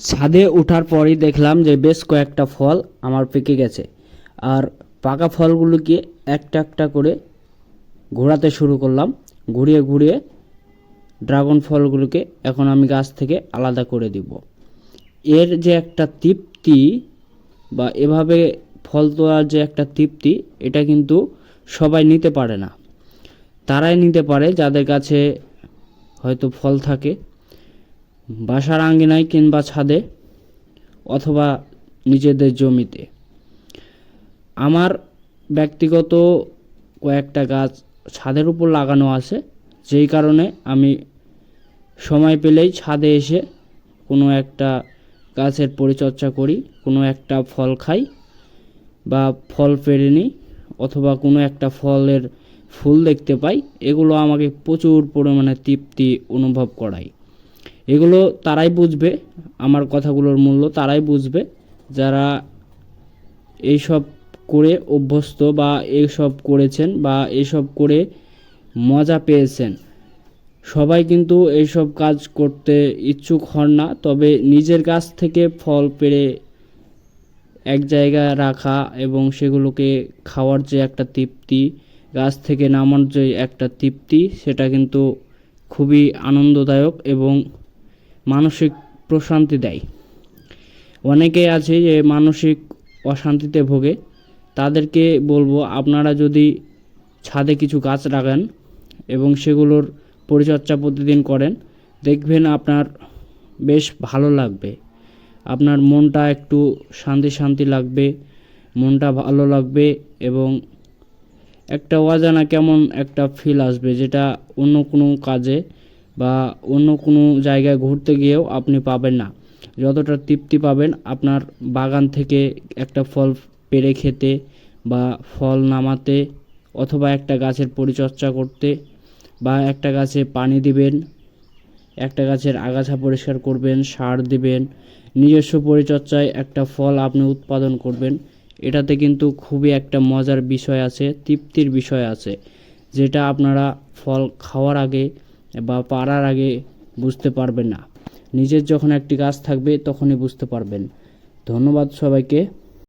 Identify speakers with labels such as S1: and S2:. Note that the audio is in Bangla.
S1: ছাদে ওঠার পরই দেখলাম যে বেশ কয়েকটা ফল আমার পেকে গেছে। আর পাকা ফলগুলোকে একটা একটা করে ঘোরাতে শুরু করলাম। ঘুরিয়ে ঘুরিয়ে ড্রাগন ফলগুলোকে এখন আমি গাছ থেকে আলাদা করে দিব। এর যে একটা তৃপ্তি বা এভাবে ফল তোলার যে একটা তৃপ্তি, এটা কিন্তু সবাই নিতে পারে না। তারাই নিতে পারে যাদের কাছে হয়তো ফল থাকে। বাসার আঙ্গিনায় কিংবা ছাদে অথবা নিজেদের জমিতে। আমার ব্যক্তিগত কয়েকটা গাছ ছাদের উপর লাগানো আছে, যেই কারণে আমি সময় পেলেই ছাদে এসে কোনো একটা গাছের পরিচর্যা করি, কোনো একটা ফল খাই বা ফল পেরে নিই অথবা কোনো একটা ফলের ফুল দেখতে পাই, এগুলো আমাকে প্রচুর পরিমাণে তৃপ্তি অনুভব করায়। এগুলো তারাই বুঝবে, আমার কথাগুলোর মূল্য তারাই বুঝবে। যারা এইসব করে অভ্যস্ত বা এইসব করেছেন বা এইসব করে মজা পেয়েছেন, সবাই কিন্তু এইসব কাজ করতে ইচ্ছুক হন না। তবে নিজের কাছ থেকে ফল পেরে এক জায়গায় রাখা এবং সেগুলোকে খাওয়ার যে একটা তৃপ্তি, গাছ থেকে নামার যে একটা তৃপ্তি, সেটা কিন্তু খুবই আনন্দদায়ক এবং মানসিক প্রশান্তি দেয়। অনেকেই আছে যে মানসিক অশান্তিতে ভোগে। তাদেরকে বলব, আপনারা যদি ছাদে কিছু গাছ লাগান এবং সেগুলোর পরিচর্যা প্রতিদিন করেন, দেখবেন আপনার বেশ ভালো লাগবে। আপনার মনটা একটু শান্তি শান্তি লাগবে, মনটা ভালো লাগবে এবং একটা অজানা কেমন একটা ফিল আসবে যেটা অন্য কোনো কাজে বা অন্য কোনো জায়গায় ঘুরতে গিয়েও আপনি পাবেন না। যতটা তৃপ্তি পাবেন আপনার বাগান থেকে একটা ফল পেরে খেতে বা ফল নামাতে অথবা একটা গাছের পরিচর্যা করতে বা একটা গাছে পানি দিবেন, একটা গাছের আগাছা পরিষ্কার করবেন, সার দিবেন, নিজস্ব পরিচর্যায় একটা ফল আপনি উৎপাদন করবেন, এটাতে কিন্তু খুবই একটা মজার বিষয় আছে, তৃপ্তির বিষয় আছে, যেটা আপনারা ফল খাওয়ার আগে বা পারার আগে বুঝতে পারবে না। নিজের যখন একটি গাছ থাকবে, তখনই বুঝতে পারবেন। ধন্যবাদ সবাইকে।